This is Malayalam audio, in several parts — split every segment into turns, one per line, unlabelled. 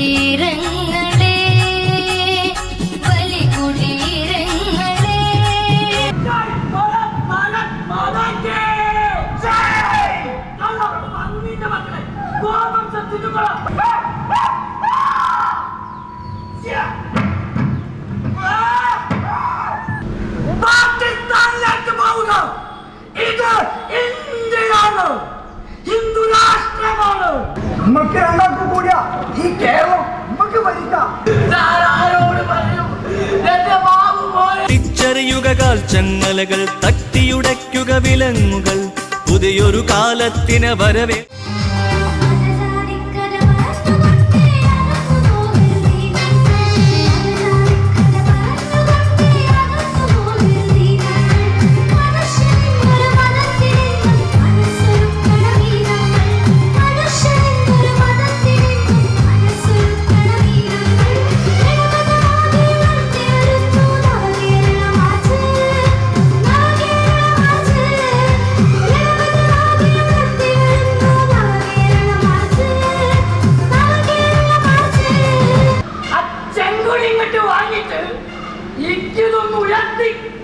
ബലികുടീരങ്ങളെ ബലികുടീരങ്ങളെ
പാകിസ്ഥാനിലേക്ക് പോവുക. ഇത് ഇന്ത്യയാണ്. രാഷ്ട്രമാണ്. നമുക്ക് രണ്ടാക്കും കൂടിയ ഈ കേരളം നമുക്ക് ഭരിക്കാം.
തിരിച്ചറിയുക കാൽ ചങ്ങലകൾ തട്ടിയുടയ്ക്കുക വിലങ്ങുകൾ. പുതിയൊരു കാലത്തിന് വരവേ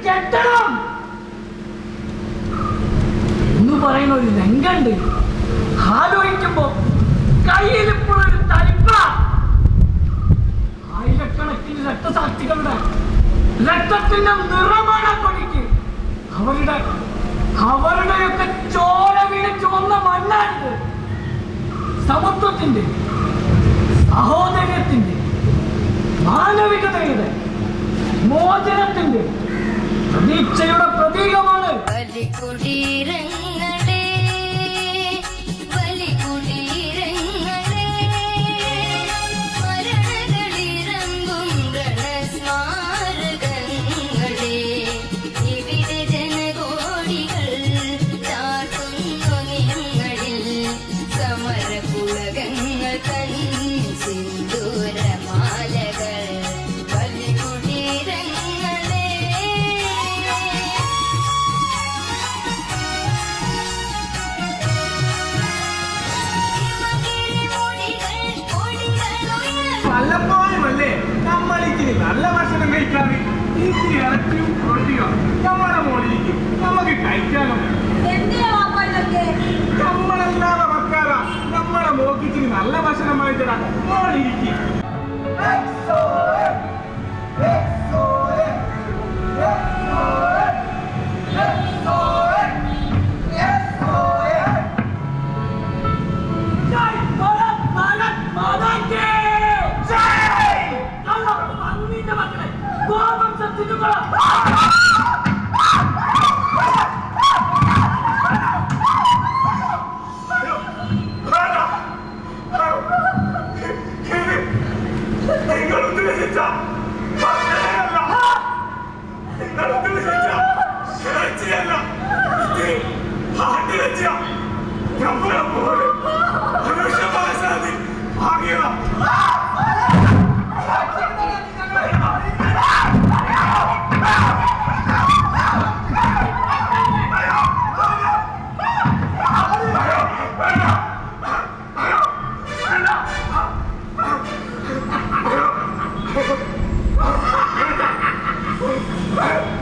കെട്ടണം. എന്ന് പറയുന്ന ഒരു രംഗണ്ട്. ആലോചിക്കുമ്പോ കയ്യിൽ ഇപ്പോഴൊരു തരിപ്പ. ആയിരക്കണക്കിന് രക്തസാക്ഷികളുടെ രക്തത്തിന്റെ നിറമാണ് കൊടിക്ക് അവരുടെ അവരുടെയൊക്കെ ചോര വീണ് ചുവന്ന മണ്ണാണിത്. സമത്വത്തിന്റെ സഹോദര്യത്തിന്റെ മാനവികതയുടെ മോചനത്തിന്റെ പ്രതീക്ഷയുടെ പ്രതീകമാണ്.
കഴിക്കാറ് ഇച്ചിരി ഇറച്ചിയും റൊട്ടിയോ നമ്മളെ മോളിലേക്ക് നമുക്ക് കഴിക്കാനോ നമ്മളല്ലാതെ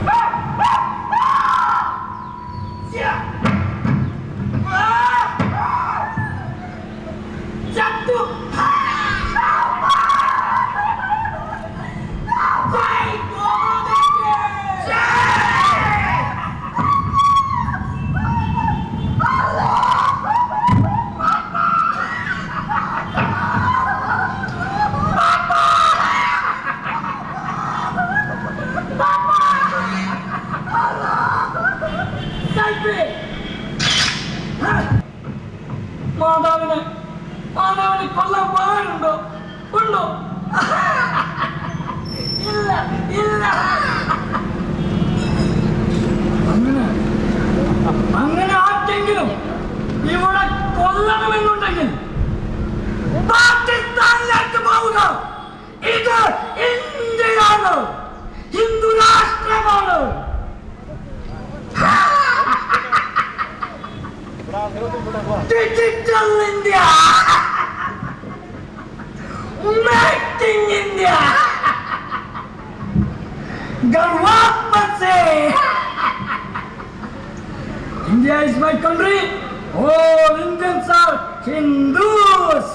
Ah! മാതാവിനെ മാതാവിനെ കൊല്ലാൻ പാടുണ്ടോ? ഉണ്ടോ? ഇല്ല ഇല്ല. അങ്ങനെ
അങ്ങനെ ആർക്കെങ്കിലും ഇവിടെ കൊല്ലണമെന്നുണ്ടെങ്കിൽ പാകിസ്ഥാനിലേക്ക് പോവുക. ഇത് ഇന്ത്യയാണ് ഹിന്ദു
രാഷ്ട്രമാണ്. Digital India! Make in India! Garwapase! India is my country! All Indians are Hindus!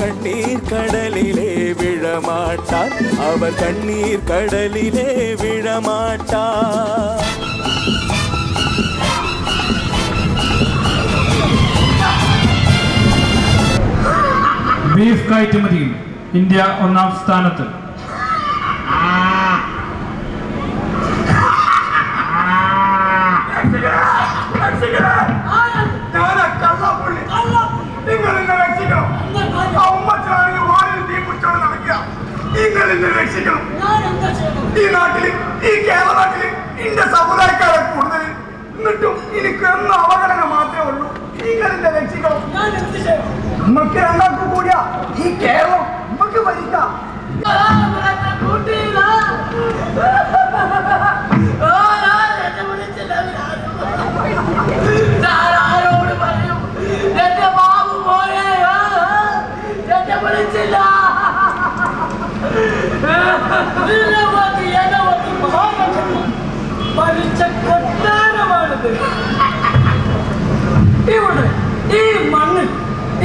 கண்ணீர் கடலிலே விழமாட்டார். அவர் கண்ணீர் கடலிலே விழமாட்டார்.
ബീഫ് കയറ്റുമതിയിൽ ഇന്ത്യ ഒന്നാം സ്ഥാനത്ത്.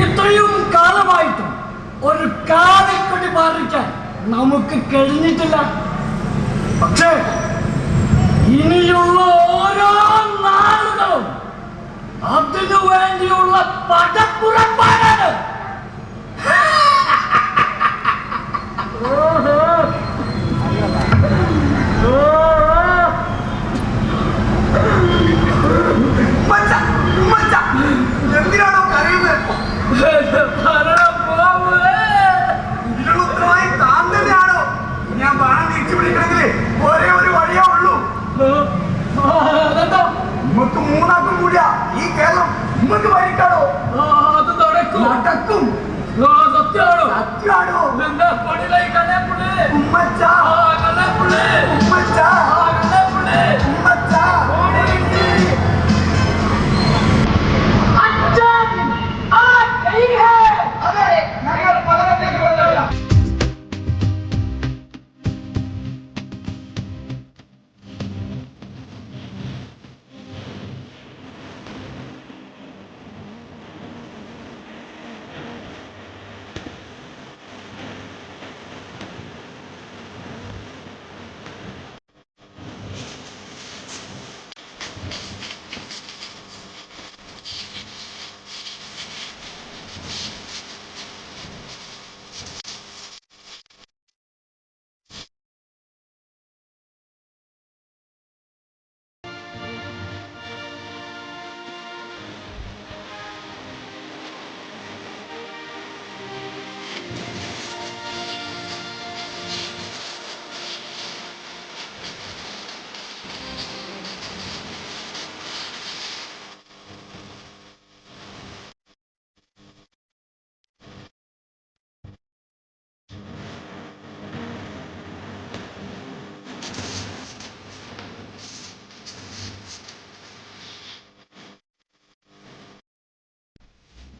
ഇത്രയും കാലമായിട്ടും ഒരു കാതൽക്കൊടി മാറിക്കാൻ നമുക്ക് കഴിഞ്ഞിട്ടില്ല. പക്ഷേ ഇനിയുള്ള ഓരോ നാളുകളും അതിനു വേണ്ടിയുള്ള പടപ്പുറപ്പാടാണ്.
Marta!